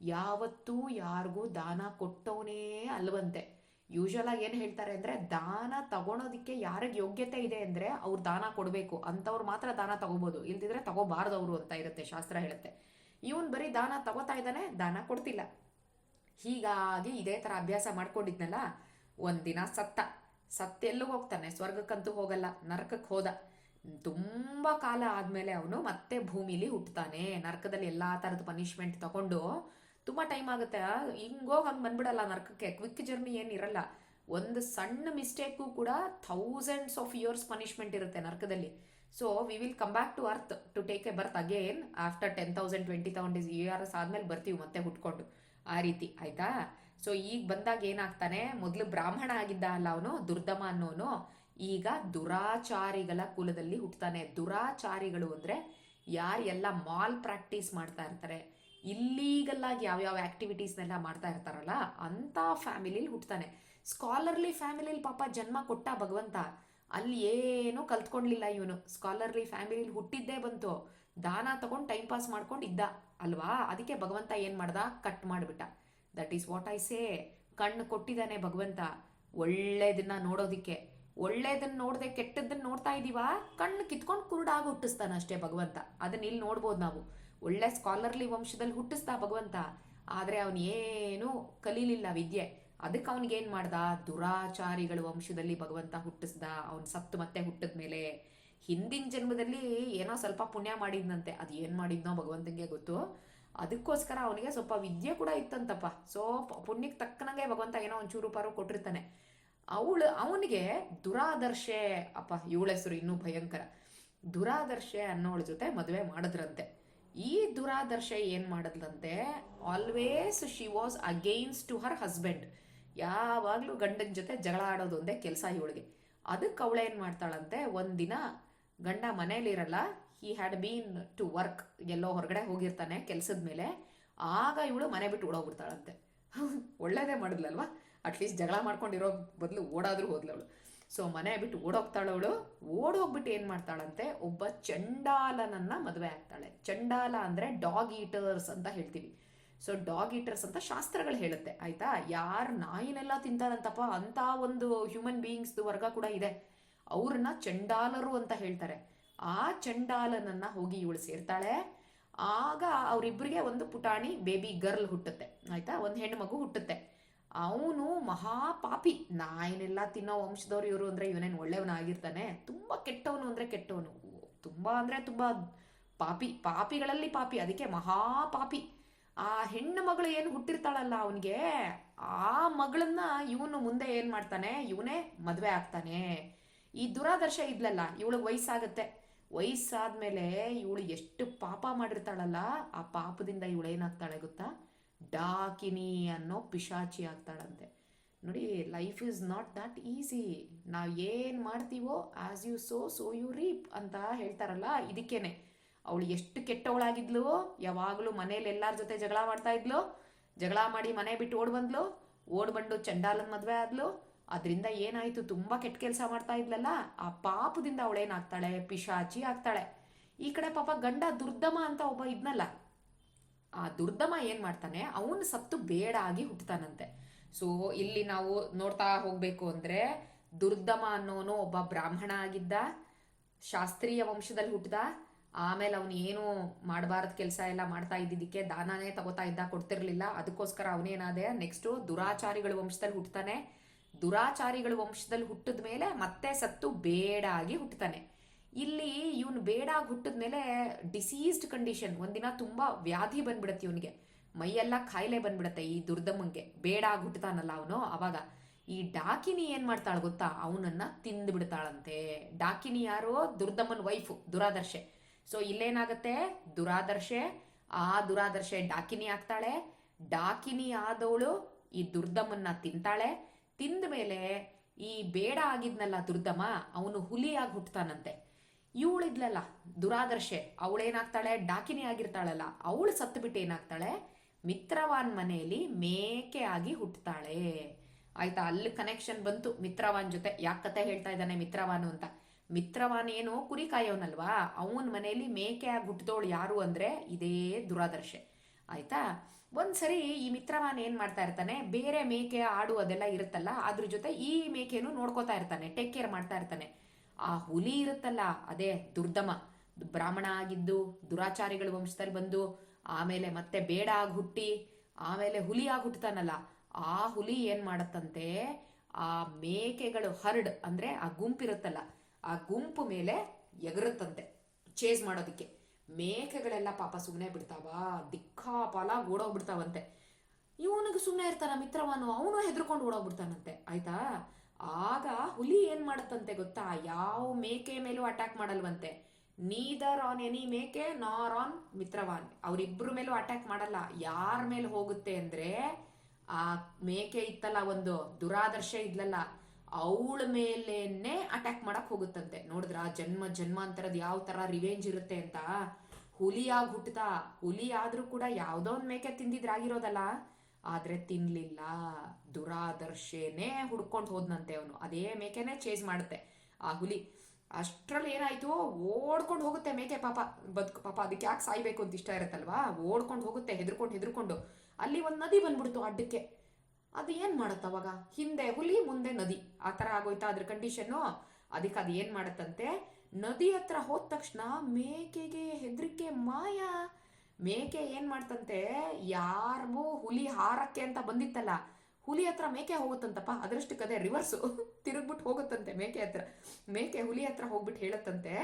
ಯಾವತ್ತೂ ಯಾರಿಗೂ ದಾನ ಕೊಟ್ಟವನೇ ಅಲ್ವಂತೆ. ಯೂಶಲ್ ಆಗಿ ಏನು ಹೇಳ್ತಾರೆ ಅಂದರೆ ದಾನ ತಗೊಳೋದಕ್ಕೆ ಯಾರಿಗೆ ಯೋಗ್ಯತೆ ಇದೆ ಅಂದರೆ ಅವ್ರು ದಾನ ಕೊಡಬೇಕು. ಅಂಥವ್ರು ಮಾತ್ರ ದಾನ ತಗೋಬೋದು. ಇಲ್ದಿದ್ರೆ ತಗೋಬಾರ್ದು ಅವರು ಅಂತ ಇರುತ್ತೆ ಶಾಸ್ತ್ರ ಹೇಳುತ್ತೆ. ಇವನು ಬರೀ ದಾನ ತಗೋತಾ ಇದ್ದಾನೆ, ದಾನ ಕೊಡ್ತಿಲ್ಲ. ಹೀಗಾಗಿ ಇದೇ ಥರ ಅಭ್ಯಾಸ ಮಾಡ್ಕೊಂಡಿದ್ನಲ್ಲ, ಒಂದಿನ ಸತ್ತ. ಸತ್ತೆಲ್ಲೂ ಹೋಗ್ತಾನೆ, ಸ್ವರ್ಗಕ್ಕಂತೂ ಹೋಗಲ್ಲ ನರಕಕ್ಕೆ ಹೋದ. ತುಂಬ ಕಾಲ ಆದಮೇಲೆ ಅವನು ಮತ್ತೆ ಭೂಮಿಲಿ ಹುಟ್ಟತಾನೆ ನರಕದಲ್ಲಿ ಎಲ್ಲ ಥರದ ಪನಿಷ್ಮೆಂಟ್ ತಗೊಂಡು ತುಂಬ ಟೈಮ್ ಆಗುತ್ತೆ. ಹಿಂಗೋಗಿ ಹಂಗೆ ಬಂದ್ಬಿಡಲ್ಲ ನರ್ಕಕ್ಕೆ. ಕ್ವಿಕ್ ಜರ್ನಿ ಏನಿರಲ್ಲ ಒಂದು ಸಣ್ಣ ಮಿಸ್ಟೇಕು ಕೂಡ ಥೌಸಂಡ್ಸ್ ಆಫ್ ಇಯರ್ಸ್ ಪನಿಷ್ಮೆಂಟ್ ಇರುತ್ತೆ ನರ್ಕದಲ್ಲಿ. So we will come back to earth to take a birth again after ten thousand twenty thousand years ಆದ್ಮೇಲೆ ಬರ್ತೀವಿ ಮತ್ತೆ ಹುಟ್ಕೊಂಡು. ಆ ರೀತಿ, ಆಯ್ತಾ? ಸೊ ಈಗ ಬಂದಾಗ ಏನಾಗ್ತಾನೆ? ಮೊದಲು ಬ್ರಾಹ್ಮಣ ಆಗಿದ್ದ ಅಲ್ಲ ಅವನು, ದುರ್ದಮ ಅನ್ನೋನು. ಈಗ ದುರಾಚಾರಿಗಳ ಕುಲದಲ್ಲಿ ಹುಟ್ಟುತ್ತಾನೆ ದುರಾಚಾರಿಗಳು ಅಂದ್ರೆ ಯಾರು ಎಲ್ಲ ಮಾಲ್ ಪ್ರಾಕ್ಟೀಸ್ ಮಾಡ್ತಾ ಇರ್ತಾರೆ ಇಲ್ಲೀಗಲ್ ಆಗಿ ಯಾವ್ಯಾವ ಆಕ್ಟಿವಿಟೀಸ್ನೆಲ್ಲ ಮಾಡ್ತಾ ಇರ್ತಾರಲ್ಲ ಅಂತ ಫ್ಯಾಮಿಲಿಲಿ ಹುಟ್ಟುತ್ತಾನೆ ಸ್ಕಾಲರ್ಲಿ ಫ್ಯಾಮಿಲಿಲಿ ಪಾಪ ಜನ್ಮ ಕೊಟ್ಟ ಭಗವಂತ, ಅಲ್ಲಿ ಏನೂ ಕಲ್ತ್ಕೊಂಡ್ಲಿಲ್ಲ ಇವನು. ಸ್ಕಾಲರ್ಲಿ ಫ್ಯಾಮಿಲಿಲಿ ಹುಟ್ಟಿದ್ದೇ ಬಂತು. ದಾನ ತಗೊಂಡು ಟೈಮ್ ಪಾಸ್ ಮಾಡ್ಕೊಂಡು ಇದ್ದ ಅಲ್ವಾ? ಅದಕ್ಕೆ ಭಗವಂತ ಏನು ಮಾಡ್ದ? ಕಟ್ ಮಾಡಿಬಿಟ್ಟ. That is what I say ಕಣ್ಣು ಕೊಟ್ಟಿದ್ದಾನೆ ಭಗವಂತ. ಒಳ್ಳೇದನ್ನ ನೋಡೋದಿಕ್ಕೆ. ಒಳ್ಳೇದನ್ನ ನೋಡದೆ ಕೆಟ್ಟದ್ದನ್ನ ನೋಡ್ತಾ ಇದೀವಾ? ಕಣ್ಣು ಕಿತ್ಕೊಂಡು ಕುರುಡಾಗಿ ಹುಟ್ಟಿಸ್ತಾನೆ ಅಷ್ಟೇ ಭಗವಂತ. ಅದನ್ನ ಇಲ್ಲಿ ನೋಡ್ಬೋದು ನಾವು? ಒಳ್ಳೆ ಸ್ಕಾಲರ್ಲಿ ವಂಶದಲ್ಲಿ ಹುಟ್ಟಿಸ್ದ ಭಗವಂತ. ಆದರೆ ಅವನು ಏನು ಕಲೀಲಿಲ್ಲ ವಿದ್ಯೆ. ಅದಕ್ಕೆ ಅವನಿಗೇನು ಮಾಡ್ದ? ದುರಾಚಾರಿಗಳ ವಂಶದಲ್ಲಿ ಭಗವಂತ ಹುಟ್ಟಿಸ್ದ. ಅವನು ಸತ್ತು ಮತ್ತೆ ಹುಟ್ಟಿದ ಮೇಲೆ ಹಿಂದಿನ ಜನ್ಮದಲ್ಲಿ ಏನೋ ಸ್ವಲ್ಪ ಪುಣ್ಯ ಮಾಡಿದ್ನಂತೆ. ಅದು ಏನು ಮಾಡಿದ್ನೋ ಭಗವಂತನಿಗೆ ಗೊತ್ತು. ಅದಕ್ಕೋಸ್ಕರ ಅವನಿಗೆ ಸ್ವಲ್ಪ ವಿದ್ಯೆ ಕೂಡ ಇತ್ತಂತಪ್ಪ. ಸೊ ಪುಣ್ಯಕ್ಕೆ ತಕ್ಕನಂಗೆ ಭಗವಂತ ಏನೋ ಒಂಚೂರು ಪಾರು ಕೊಟ್ಟಿರ್ತಾನೆ. ಅವಳು ಅವನಿಗೆ ದುರಾದರ್ಶೆ, ಅಪ್ಪ, ಇವಳ ಹೆಸರು ಇನ್ನೂ ಭಯಂಕರ. ದುರಾದರ್ಶೆ ಅನ್ನೋಳ ಜೊತೆ ಮದುವೆ ಮಾಡಿದ್ರಂತೆ. ಈ ದುರಾದರ್ಶೆ ಏನು ಮಾಡಿದ್ಲಂತೆ? Always she was against to her husband ಯಾವಾಗಲೂ ಗಂಡನ ಜೊತೆ ಜಗಳ ಆಡೋದು ಒಂದೇ ಕೆಲಸ ಇವಳಿಗೆ. ಅದಕ್ಕೆ ಅವಳೇನು ಮಾಡ್ತಾಳಂತೆ? ಒಂದಿನ ಗಂಡ ಮನೇಲಿರಲ್ಲ he had been to work ಎಲ್ಲೋ ಹೊರಗಡೆ ಹೋಗಿರ್ತಾನೆ ಕೆಲಸದ ಮೇಲೆ. ಆಗ ಇವಳು ಮನೆ ಬಿಟ್ಟು ಓಡೋಗ್ಬಿಡ್ತಾಳಂತೆ. ಒಳ್ಳೇದೇ ಮಾಡಿದ್ಲಲ್ವಾ? ಅಟ್ಲೀಸ್ಟ್ ಜಗಳ ಮಾಡ್ಕೊಂಡಿರೋ ಬದಲು ಓಡಾದ್ರೂ ಹೋದ್ಲವಳು ಸೊ ಮನೆ ಬಿಟ್ಟು ಓಡೋಗ್ತಾಳವಳು ಓಡೋಗ್ಬಿಟ್ಟು ಏನು ಮಾಡ್ತಾಳಂತೆ? ಒಬ್ಬ ಚಂಡಾಲನನ್ನ ಮದುವೆ ಆಗ್ತಾಳೆ. ಚಂಡಾಲ ಅಂದರೆ ಡಾಗ್ ಈಟರ್ಸ್ ಅಂತ ಹೇಳ್ತೀವಿ. ಸೊ ಡಾಗ್ ಈಟರ್ಸ್ ಅಂತ ಶಾಸ್ತ್ರಗಳು ಹೇಳುತ್ತೆ. ಆಯ್ತಾ? ಯಾರು ನಾಯಿನೆಲ್ಲ ತಿಂತಾರಂತಪ್ಪ? ಅಂತ ಒಂದು ಹ್ಯೂಮನ್ ಬೀಯಿಂಗ್ಸ್ದು ವರ್ಗ ಕೂಡ ಇದೆ. ಅವ್ರನ್ನ ಚಂಡಾಲರು ಅಂತ ಹೇಳ್ತಾರೆ. ಆ ಚಂಡಾಲನನ್ನ ಹೋಗಿ ಇವಳು ಸೇರ್ತಾಳೆ. ಆಗ ಅವರಿಬ್ಬರಿಗೆ ಒಂದು ಪುಟಾಣಿ ಬೇಬಿ ಗರ್ಲ್ ಹುಟ್ಟುತ್ತೆ. ಆಯ್ತಾ? ಒಂದು ಹೆಣ್ಣು ಮಗು ಹುಟ್ಟುತ್ತೆ. ಅವನು ಮಹಾಪಾಪಿ ನಾಯಿನೆಲ್ಲ ತಿನ್ನೋ ವಂಶದವ್ರು ಇವರು ಅಂದ್ರೆ ಇವನೇನು ಒಳ್ಳೆಯವನಾಗಿರ್ತಾನೆ. ತುಂಬಾ ಕೆಟ್ಟವನು ಅಂದ್ರೆ ಕೆಟ್ಟವನು. ತುಂಬಾ ಅಂದ್ರೆ ತುಂಬಾ ಪಾಪಿ. ಪಾಪಿಗಳಲ್ಲಿ ಪಾಪಿ. ಅದಕ್ಕೆ ಮಹಾಪಾಪಿ ಆ ಹೆಣ್ಣು ಮಗಳು ಏನು ಹುಟ್ಟಿರ್ತಾಳಲ್ಲ ಅವನಿಗೆ, ಆ ಮಗಳನ್ನ ಇವನು ಮುಂದೆ ಏನು ಮಾಡ್ತಾನೆ? ಇವನೇ ಮದುವೆ ಆಗ್ತಾನೆ. ಈ ದುರಾದರ್ಶ ಇದ್ಲಲ್ಲ, ಇವಳಿಗೆ ವಯಸ್ಸಾಗತ್ತೆ. ವಯಸ್ಸಾದ್ಮೇಲೆ ಇವಳು ಎಷ್ಟು ಪಾಪ ಮಾಡಿರ್ತಾಳಲ್ಲ, ಆ ಪಾಪದಿಂದ ಇವಳು ಏನಾಗ್ತಾಳೆ ಗೊತ್ತಾ? ಡಾಕಿನಿ ಅನ್ನೋ ಪಿಶಾಚಿ ಆಗ್ತಾಳಂತೆ. ನೋಡಿ life is not that easy ನಾವು ಏನು ಮಾಡ್ತೀವೋ as you sow so you reap ಅಂತ ಹೇಳ್ತಾರಲ್ಲ, ಇದಕ್ಕೇನೆ. ಅವಳು ಎಷ್ಟು ಕೆಟ್ಟವಳಾಗಿದ್ಲು, ಯಾವಾಗಲೂ ಮನೇಲಿ ಎಲ್ಲರ ಜೊತೆ ಜಗಳ ಮಾಡ್ತಾ ಇದ್ಲು, ಜಗಳ ಮಾಡಿ ಮನೆ ಬಿಟ್ಟು ಓಡ್ ಬಂದ್ಲು, ಓಡ್ ಬಂದು ಚಂಡಾಲನ್ ಮದ್ವೆ ಆದ್ಲು, ಅದರಿಂದ ಏನಾಯ್ತು, ತುಂಬಾ ಕೆಟ್ಟ ಕೆಲಸ ಮಾಡ್ತಾ ಇದ್ಲಲ್ಲ, ಆ ಪಾಪದಿಂದ ಅವಳೇನಾಗ್ತಾಳೆ ಪಿಶಾಚಿ ಆಗ್ತಾಳೆ. ಈ ಕಡೆ ಪಾಪ ಗಂಡ ದುರ್ದಮ ಅಂತ ಒಬ್ಬ ಇದ್ನಲ್ಲ ಆ ದುರ್ದಮ ಏನ್ ಮಾಡ್ತಾನೆ, ಅವನು ಸತ್ತು ಬೇಡ ಆಗಿ ಹುಟ್ಟತಾನಂತೆ ಸೊ ಇಲ್ಲಿ ನಾವು ನೋಡ್ತಾ ಹೋಗ್ಬೇಕು ಅಂದ್ರೆ, ದುರ್ದಮ ಅನ್ನೋನು ಒಬ್ಬ ಬ್ರಾಹ್ಮಣ ಆಗಿದ್ದ, ಶಾಸ್ತ್ರೀಯ ವಂಶದಲ್ಲಿ ಹುಟ್ಟದ ಆಮೇಲೆ ಅವನು ಏನು ಮಾಡಬಾರದ ಕೆಲಸ ಎಲ್ಲ ಮಾಡ್ತಾ ಇದ್ದಿದ್ದಕ್ಕೆ ದಾನನೇ ತಗೋತಾ ಇದ್ದ, ಕೊಡ್ತಿರ್ಲಿಲ್ಲ. ಅದಕ್ಕೋಸ್ಕರ ಅವನೇನಾದೆ ನೆಕ್ಸ್ಟ್ ದುರಾಚಾರಿಗಳ ವಂಶದಲ್ಲಿ ಹುಟ್ಟತಾನೆ ದುರಾಚಾರಿಗಳ ವಂಶದಲ್ಲಿ ಹುಟ್ಟಿದ ಮೇಲೆ ಮತ್ತೆ ಸತ್ತು ಬೇಡ ಆಗಿ ಹುಟ್ಟತಾನೆ ಇಲ್ಲಿ ಇವನು ಬೇಡ ಹುಟ್ಟಿದ ಮೇಲೆ ಡಿಸೀಸ್ಡ್ ಕಂಡೀಷನ್ ಒಂದಿನ ತುಂಬಾ ವ್ಯಾಧಿ ಬಂದ್ಬಿಡತ್ತೆ ಇವನಿಗೆ. ಮೈಯೆಲ್ಲ ಕಾಯಿಲೆ ಬಂದ್ಬಿಡತ್ತೆ ಈ ದುರ್ದಮ್ಮಂಗೆ. ಬೇಡ ಹುಟ್ಟತಾನಲ್ಲ ಅವನು ಅವಾಗ. ಈ ಡಾಕಿನಿ ಏನ್ ಮಾಡ್ತಾಳ ಗೊತ್ತಾ? ಅವನನ್ನ ತಿಂದು ಬಿಡ್ತಾಳಂತೆ. ಡಾಕಿನಿ ಯಾರು? ದುರ್ದಮ್ಮನ ವೈಫು ದುರಾದರ್ಶೆ. ಸೊ ಇಲ್ಲೇನಾಗತ್ತೆ? ದುರಾದರ್ಶೆ. ಆ ದುರಾದರ್ಶೆ ಡಾಕಿನಿ ಆಗ್ತಾಳೆ. ಡಾಕಿನಿ ಆದವಳು ಈ ದುರ್ದಮ್ಮನ್ನ ತಿಂತಾಳೆ. ತಿಂದ ಮೇಲೆ ಈ ಬೇಡ ಆಗಿದ್ನಲ್ಲ ದುರ್ದಮ್ಮ, ಅವನು ಹುಲಿಯಾಗಿ ಹುಟ್ಟತಾನಂತೆ ಇವಳಿದ್ಲಲ್ಲ, ದುರಾದರ್ಶೆ. ಅವಳೇನಾಗ್ತಾಳೆ? ಡಾಕಿನಿ ಆಗಿರ್ತಾಳಲ್ಲ. ಅವಳು ಸತ್ತು ಬಿಟ್ಟು ಏನಾಗ್ತಾಳೆ? ಮಿತ್ರವಾನ್ ಮನೆಯಲ್ಲಿ ಮೇಕೆ ಆಗಿ ಹುಟ್ಟುತ್ತಾಳೆ ಆಯ್ತಾ, ಅಲ್ಲಿ ಕನೆಕ್ಷನ್ ಬಂತು ಮಿತ್ರವಾನ್ ಜೊತೆ. ಯಾಕೆ ಕತೆ ಹೇಳ್ತಾ ಇದ್ದಾನೆ ಮಿತ್ರವಾನು ಅಂತ? ಮಿತ್ರವಾನ್ ಏನು ಕುರಿ ಕಾಯೋನಲ್ವಾ? ಅವನ ಮನೆಯಲ್ಲಿ ಮೇಕೆ ಆಗಿ ಹುಟ್ಟಿದವಳು ಯಾರು ಅಂದ್ರೆ ಇದೇ ದುರಾದರ್ಶೆ. ಆಯ್ತಾ? ಒಂದ್ಸರಿ ಈ ಮಿತ್ರವಾನ್ ಏನ್ ಮಾಡ್ತಾ ಇರ್ತಾನೆ? ಬೇರೆ ಮೇಕೆ ಆಡು ಅದೆಲ್ಲ ಇರುತ್ತಲ್ಲ, ಅದ್ರ ಜೊತೆ ಈ ಮೇಕೆನು ನೋಡ್ಕೋತಾ ಇರ್ತಾನೆ ಟೇಕ್ ಕೇರ್ ಮಾಡ್ತಾ ಇರ್ತಾನೆ. ಆ ಹುಲಿ ಇರುತ್ತಲ್ಲ, ಅದೇ ದುರ್ದಮ. ಬ್ರಾಹ್ಮಣ ಆಗಿದ್ದು, ದುರಾಚಾರಿಗಳ ವಂಶದಲ್ಲಿ ಬಂದು, ಆಮೇಲೆ ಮತ್ತೆ ಬೇಡ ಆಗಿ ಹುಟ್ಟಿ ಆಮೇಲೆ ಹುಲಿ ಆಗಿ ಆ ಹುಲಿ ಏನ್ ಮಾಡತ್ತಂತೆ? ಆ ಮೇಕೆಗಳು ಹರ್ಡ್, ಅಂದ್ರೆ ಆ ಗುಂಪಿರುತ್ತಲ್ಲ, ಆ ಗುಂಪು ಮೇಲೆ ಎಗರುತ್ತಂತೆ ಚೇಸ್ ಮಾಡೋದಕ್ಕೆ. ಮೇಕೆಗಳೆಲ್ಲ ಪಾಪ ಸುಮ್ಮನೆ ಬಿಡ್ತಾವ, ದಿಕ್ಕಾಪಾಲ ಓಡೋಗ್ಬಿಡ್ತಾವಂತೆ. ಇವನಿಗೆ ಸುಮ್ಮನೆ ಇರ್ತಾನ ಮಿತ್ರವನು, ಅವನು ಹೆದರ್ಕೊಂಡು ಓಡೋಗ್ಬಿಡ್ತಾನಂತೆ, ಆಯ್ತಾ? ಆಗ ಹುಲಿ ಏನ್ ಮಾಡತ್ತಂತೆ ಗೊತ್ತಾ? ಯಾವ ಮೇಕೆ ಮೇಲೂ ಅಟ್ಯಾಕ್ ಮಾಡಲ್ವಂತೆ. ನೀದರ್ ಆನ್ ಎನಿ ಮೇಕೆ ನಾರ್ ಆನ್ ಮಿತ್ರವಾನ್. ಅವರಿಬ್ರು ಮೇಲೂ ಅಟ್ಯಾಕ್ ಮಾಡಲ್ಲ. ಯಾರ ಮೇಲೆ ಹೋಗುತ್ತೆ ಅಂದ್ರೆ ಆ ಮೇಕೆ ಇತ್ತಲ್ಲ ಒಂದು ದುರಾದರ್ಶ ಇದ್ಲಲ್ಲ, ಅವಳ ಮೇಲೇನೆ ಅಟ್ಯಾಕ್ ಮಾಡಕ್ ಹೋಗುತ್ತಂತೆ. ನೋಡಿದ್ರ, ಜನ್ಮ ಜನ್ಮಾಂತರದ ಯಾವ ತರ ರಿವೆಂಜ್ ಇರುತ್ತೆ ಅಂತ? ಹುಲಿಯಾಗಿ ಹುಟ್ಟದ ಹುಲಿ ಆದ್ರೂ ಕೂಡ ಯಾವ್ದೋ ಒಂದ್ ಮೇಕೆ ತಿಂದಿದ್ರಾಗಿರೋದಲ್ಲ. ಆದ್ರೆ ತಿನ್ಲಿಲ್ಲ. ದುರಾದರ್ಶೇನೆ ಹುಡ್ಕೊಂಡು ಹೋದ್ನಂತೆ ಅವನು. ಅದೇ ಮೇಕೆನೆ ಚೇಸ್ ಮಾಡುತ್ತೆ. ಆ ಹುಲಿ ಅಷ್ಟರಲ್ಲಿ ಏನಾಯ್ತು ಓಡ್ಕೊಂಡು ಹೋಗುತ್ತೆ ಮೇಕೆ ಪಾಪ. ಬದುಕು ಪಾಪ ಅದಕ್ಕೆ ಯಾಕೆ ಸಾಯ್ಬೇಕು ಅಂತ ಇಷ್ಟ ಇರುತ್ತಲ್ವಾ? ಓಡ್ಕೊಂಡು ಹೋಗುತ್ತೆ, ಹೆದರ್ಕೊಂಡು ಹೆದರ್ಕೊಂಡು. ಅಲ್ಲಿ ಒಂದು ನದಿ ಬಂದ್ಬಿಡ್ತು ಅಡ್ಡಕ್ಕೆ ಅದು ಏನು ಮಾಡುತ್ತೆ ಅವಾಗ? ಹಿಂದೆ ಹುಲಿ, ಮುಂದೆ ನದಿ. ಆ ಥರ ಆಗೋಯ್ತಾ ಅದ್ರ ಕಂಡೀಷನ್ನು ಅದಕ್ಕೆ ಅದು ಏನು ಮಾಡುತ್ತಂತೆ? ನದಿ ಹತ್ರ ಹೋದ ತಕ್ಷಣ ಮೇಕೆಗೆ ಹೆದರಿಕೆ ಮಾಯ. ಮೇಕೆ ಏನು ಮಾಡ್ತಂತೆ? ಯಾರಿಗೂ ಹುಲಿ ಹಾರಕ್ಕೆ ಅಂತ ಬಂದಿತ್ತಲ್ಲ. ಹುಲಿ ಹತ್ರ ಮೇಕೆ ಹೋಗುತ್ತಂತಪ್ಪ. ಅದರಷ್ಟು ಕದೆ ರಿವರ್ಸು ತಿರುಗ್ಬಿಟ್ಟು ಹೋಗುತ್ತಂತೆ ಮೇಕೆ ಹತ್ರ. ಮೇಕೆ ಹುಲಿ ಹತ್ರ ಹೋಗ್ಬಿಟ್ಟು ಹೇಳುತ್ತಂತೆ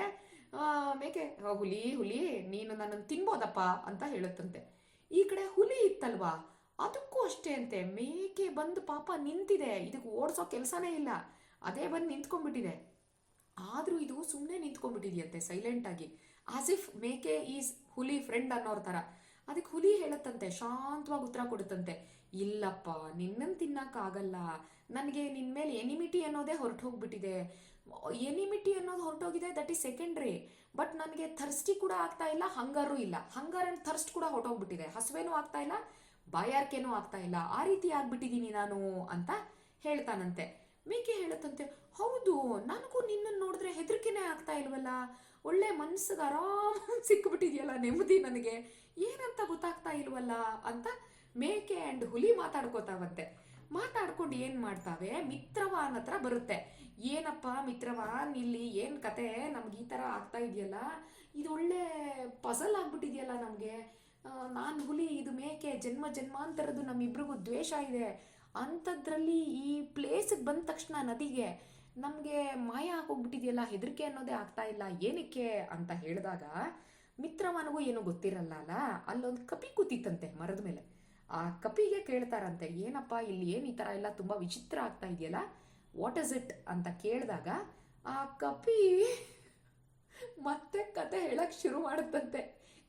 ಮೇಕೆ "ಆ, ಹುಲಿ ಹುಲಿ ನೀನು ನನ್ನನ್ನು ತಿನ್ಬೋದಪ್ಪ ಅಂತ ಹೇಳುತ್ತಂತೆ. ಈ ಕಡೆ ಹುಲಿ ಇತ್ತಲ್ವಾ? ಅದಕ್ಕೂ ಅಷ್ಟೇ ಅಂತೆ. ಮೇಕೆ ಬಂದು ಪಾಪ ನಿಂತಿದೆ. ಇದಕ್ಕೆ ಓಡಿಸೋ ಕೆಲಸನೇ ಇಲ್ಲ. ಅದೇ ಬಂದು ನಿಂತ್ಕೊಂಡ್ಬಿಟ್ಟಿದೆ. ಆದ್ರೂ ಇದು ಸುಮ್ಮನೆ ನಿಂತ್ಕೊಂಡ್ಬಿಟ್ಟಿದೆಯಂತೆ ಸೈಲೆಂಟ್ ಆಗಿ. ಆಸ್ ಇಫ್ ಮೇಕೆ ಈಸ್ ಹುಲಿ ಫ್ರೆಂಡ್ ಅನ್ನೋರ್ ಥರ ಅದಕ್ಕೆ ಹುಲಿ ಹೇಳುತ್ತಂತೆ, ಶಾಂತವಾಗಿ ಉತ್ತರ ಕೊಡುತ್ತಂತೆ. ಇಲ್ಲಪ್ಪ, ನಿನ್ನನ್ನು ತಿನ್ನಕ್ಕಾಗಲ್ಲ. ನನಗೆ ನಿನ್ನ ಮೇಲೆ ಎನಿಮಿಟಿ ಅನ್ನೋದೇ ಹೊರಟು ಹೋಗ್ಬಿಟ್ಟಿದೆ ಎನಿಮಿಟಿ ಅನ್ನೋದು ಹೊರಟೋಗಿದೆ ದಟ್ ಈಸ್ ಸೆಕೆಂಡ್ರಿ ಬಟ್ ನನಗೆ ಥರ್ಸ್ಟಿ ಕೂಡ ಆಗ್ತಾ ಇಲ್ಲ ಹಂಗಾರು ಇಲ್ಲ. ಹಂಗರ್ ಅಂಡ್ ಥರ್ಸ್ಟ್ ಕೂಡ ಹೊರಟೋಗ್ಬಿಟ್ಟಿದೆ. ಹಸುವೇನೂ ಆಗ್ತಾ ಇಲ್ಲ, ಬಾಯಾರಿಕೆನೂ ಆಗ್ತಾ ಇಲ್ಲ. ಆ ರೀತಿ ಆಗ್ಬಿಟ್ಟಿದ್ದೀನಿ ನಾನು ಅಂತ ಹೇಳ್ತಾನಂತೆ. ಮೇಕೆ ಹೇಳುತ್ತಂತೆ, ಹೌದು, ನನಗೂ ನಿನ್ನನ್ನು ನೋಡಿದ್ರೆ ಹೆದರಿಕೆನೇ ಆಗ್ತಾ ಇಲ್ವಲ್ಲ? ಒಳ್ಳೆ ಮನ್ಸಿಗೆ ಆರಾಮ್ ಸಿಕ್ಕಿಬಿಟ್ಟಿದೆಯಲ್ಲ ನೆಮ್ಮದಿ ನನಗೆ. ಏನಂತ ಗೊತ್ತಾಗ್ತಾ ಇಲ್ವಲ್ಲ? ಅಂತ ಮೇಕೆ ಅಂಡ್ ಹುಲಿ ಮಾತಾಡ್ಕೋತಾವಂತೆ. ಮಾತಾಡ್ಕೊಂಡು ಏನು ಮಾಡ್ತಾವೆ? ಮಿತ್ರವಾನ್ ಹತ್ರ ಬರುತ್ತೆ. ಏನಪ್ಪ ಮಿತ್ರವಾನ್, ಇಲ್ಲಿ ಏನು ಕತೆ? ನಮ್ಗೆ ಈ ತರ ಆಗ್ತಾ ಇದೆಯಲ್ಲ? ಇದು ಒಳ್ಳೆ ಪಸಲ್ ಆಗ್ಬಿಟ್ಟಿದೆಯಲ್ಲ ನಮಗೆ. ನಾನು ಹುಲಿ, ಇದು ಮೇಕೆ, ಜನ್ಮ ಜನ್ಮಾಂತರದ್ದು ನಮ್ಮಿಬ್ರಿಗೂ ದ್ವೇಷ ಇದೆ. ಅಂಥದ್ರಲ್ಲಿ ಈ ಪ್ಲೇಸಿಗೆ ಬಂದ ತಕ್ಷಣ ನದಿಗೆ ನಮಗೆ ಮಾಯ ಆಗೋಗ್ಬಿಟ್ಟಿದೆಯಲ್ಲ, ಹೆದರಿಕೆ ಅನ್ನೋದೇ ಆಗ್ತಾ ಇಲ್ಲ, ಏನಕ್ಕೆ ಅಂತ ಹೇಳಿದಾಗ ಮಿತ್ರವನಿಗೂ ಏನೂ ಗೊತ್ತಿರಲ್ಲ ಅಲ್ಲ, ಅಲ್ಲೊಂದು ಕಪಿ ಕೂತಿತ್ತಂತೆ ಮರದ ಮೇಲೆ. ಆ ಕಪಿಗೆ ಕೇಳ್ತಾರಂತೆ, ಏನಪ್ಪ ಇಲ್ಲಿ ಏನು ಈ ಥರ ಎಲ್ಲ ತುಂಬ ವಿಚಿತ್ರ ಆಗ್ತಾ ಇದೆಯಲ್ಲ ವಾಟ್ ಇಸ್ ಇಟ್ ಅಂತ ಕೇಳಿದಾಗ ಆ ಕಪಿ ಮತ್ತೆ ಕತೆ ಹೇಳಕ್ಕೆ ಶುರು ಮಾಡುತ್ತಂತೆ.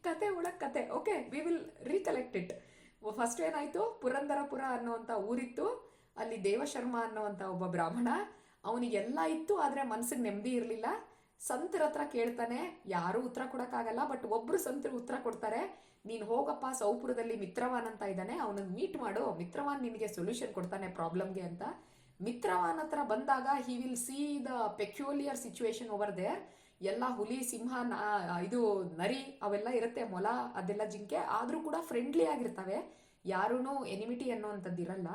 ಕತೆ ಒಳಗೆ ಕತೆ okay we will recollect it first ಏನಾಯ್ತು? ಪುರಂದರಪುರ ಅನ್ನುವಂಥ ಊರಿತ್ತು. ಅಲ್ಲಿ ದೇವಶರ್ಮ ಅನ್ನುವಂಥ ಒಬ್ಬ ಬ್ರಾಹ್ಮಣ. ಅವನಿಗೆಲ್ಲ ಇತ್ತು, ಆದರೆ ಮನ್ಸಿಗೆ ನೆಮ್ಮದಿ ಇರಲಿಲ್ಲ. ಸಂತರ ಹತ್ರ ಕೇಳ್ತಾನೆ, ಯಾರೂ ಉತ್ತರ ಕೊಡೋಕ್ಕಾಗಲ್ಲ ಬಟ್ ಒಬ್ರು ಸಂತರು ಉತ್ತರ ಕೊಡ್ತಾರೆ. ನೀನು ಹೋಗಪ್ಪ, ಸೌಪುರದಲ್ಲಿ ಮಿತ್ರವಾನ್ ಅಂತ ಇದ್ದಾನೆ. ಅವನನ್ನು ಮೀಟ್ ಮಾಡು. ಮಿತ್ರವಾನ್ ನಿನಗೆ ಸೊಲ್ಯೂಷನ್ ಕೊಡ್ತಾನೆ ಪ್ರಾಬ್ಲಮ್ಗೆ ಅಂತ. ಮಿತ್ರವಾನ್ ಹತ್ರ ಬಂದಾಗ he will see the peculiar situation over there ಎಲ್ಲ ಹುಲಿ, ಸಿಂಹ ಇದು ನರಿ ಅವೆಲ್ಲ ಇರುತ್ತೆ, ಮೊಲ, ಅದೆಲ್ಲ ಜಿಂಕೆ. ಆದರೂ ಕೂಡ ಫ್ರೆಂಡ್ಲಿ ಆಗಿರ್ತವೆ. ಯಾರೂ ಎನಿಮಿಟಿ ಅನ್ನೋವಂಥದ್ದು ಇರಲ್ಲ.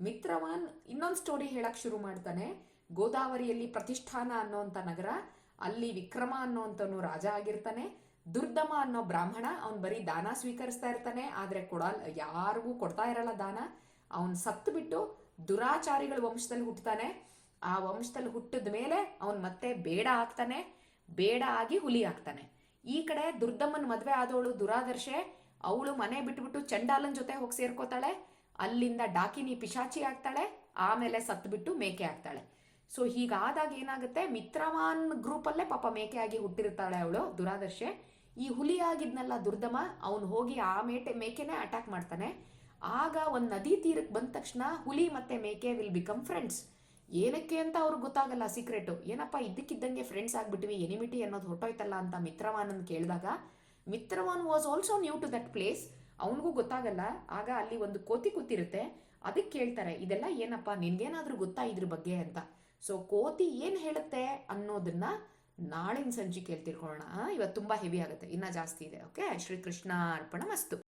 ಮಿತ್ರವಾನ್ ಇನ್ನೊಂದು ಸ್ಟೋರಿ ಹೇಳಕ್ ಶುರು ಮಾಡ್ತಾನೆ. ಗೋದಾವರಿಯಲ್ಲಿ ಪ್ರತಿಷ್ಠಾನ ಅನ್ನೋಂಥ ನಗರ, ಅಲ್ಲಿ ವಿಕ್ರಮ ಅನ್ನೋಂಥವನು ರಾಜ ಆಗಿರ್ತಾನೆ. ದುರ್ದಮ ಅನ್ನೋ ಬ್ರಾಹ್ಮಣ, ಅವ್ನು ಬರೀ ದಾನ ಸ್ವೀಕರಿಸ್ತಾ ಇರ್ತಾನೆ. ಆದ್ರೆ ಕೊಡಲ್ ಯಾರಿಗೂ ಕೊಡ್ತಾ ಇರಲ್ಲ ದಾನ. ಅವನ್ ಸತ್ತು ಬಿಟ್ಟು ದುರಾಚಾರಿಗಳ ವಂಶದಲ್ಲಿ ಹುಟ್ಟುತ್ತಾನೆ ಆ ವಂಶದಲ್ಲಿ ಹುಟ್ಟಿದ ಮೇಲೆ ಅವನ್ ಮತ್ತೆ ಬೇಡ ಆಗ್ತಾನೆ. ಬೇಡ ಆಗಿ ಹುಲಿ ಆಗ್ತಾನೆ ಈ ಕಡೆ ದುರ್ದಮ್ಮನ ಮದ್ವೆ ಆದವಳು ದುರಾದರ್ಶೆ. ಅವಳು ಮನೆ ಬಿಟ್ಬಿಟ್ಟು ಚಂಡಾಲನ್ ಜೊತೆ ಹೋಗಿ ಸೇರ್ಕೋತಾಳೆ. ಅಲ್ಲಿಂದ ಡಾಕಿನಿ ಪಿಶಾಚಿ ಆಗ್ತಾಳೆ. ಆಮೇಲೆ ಸತ್ತುಬಿಟ್ಟು ಮೇಕೆ ಆಗ್ತಾಳೆ. ಸೊ, ಹೀಗಾದಾಗ ಏನಾಗುತ್ತೆ? ಮಿತ್ರವಾನ್ ಗ್ರೂಪಲ್ಲೇ ಪಾಪ ಮೇಕೆ ಆಗಿ ಹುಟ್ಟಿರ್ತಾಳೆ ಅವಳು, ದುರಾದರ್ಶೆ. ಈ ಹುಲಿ ಆಗಿದ್ನಲ್ಲ ದುರ್ದಮ ಅವನು ಹೋಗಿ ಆ ಮೇಟೆ, ಮೇಕೆನೇ ಅಟ್ಯಾಕ್ ಮಾಡ್ತಾನೆ. ಆಗ ಒಂದು ನದಿ ತೀರಕ್ಕೆ ಬಂದ ತಕ್ಷಣ ಹುಲಿ ಮತ್ತೆ ಮೇಕೆ ವಿಲ್ ಬಿಕಮ್ ಫ್ರೆಂಡ್ಸ್ ಏನಕ್ಕೆ ಅಂತ ಅವ್ರಿಗೆ ಗೊತ್ತಾಗಲ್ಲ ಸೀಕ್ರೆಟು ಏನಪ್ಪ, ಇದ್ದಕ್ಕಿದ್ದಂಗೆ ಫ್ರೆಂಡ್ಸ್ ಆಗಿಬಿಟ್ವಿ ಎನಿಮಿಟಿ ಅನ್ನೋದು ಹೊಟ್ಟೋಯ್ತಲ್ಲ ಅಂತ ಮಿತ್ರವಾನನ್ ಕೇಳಿದಾಗ, Mitravan was also new to that place ಅವನಿಗೂ ಗೊತ್ತಾಗಲ್ಲ. ಆಗ ಅಲ್ಲಿ ಒಂದು ಕೋತಿ ಕೂತಿರುತ್ತೆ. ಅದಕ್ಕೆ ಕೇಳ್ತಾರೆ, ಇದೆಲ್ಲ ಏನಪ್ಪ, ನಿನ್ಗೇನಾದ್ರೂ ಗೊತ್ತಾ ಇದ್ರ ಬಗ್ಗೆ ಅಂತ. ಸೊ ಕೋತಿ ಏನ್ ಹೇಳುತ್ತೆ ಅನ್ನೋದನ್ನ ನಾಳಿನ ಸಂಜೆ ತಿಳ್ಕೊಳ್ಳೋಣ ಇವತ್ತು ತುಂಬಾ ಹೆವಿ ಆಗುತ್ತೆ. ಇನ್ನ ಜಾಸ್ತಿ ಇದೆ. ಓಕೆ ಶ್ರೀಕೃಷ್ಣ ಅರ್ಪಣ ಮಸ್ತು.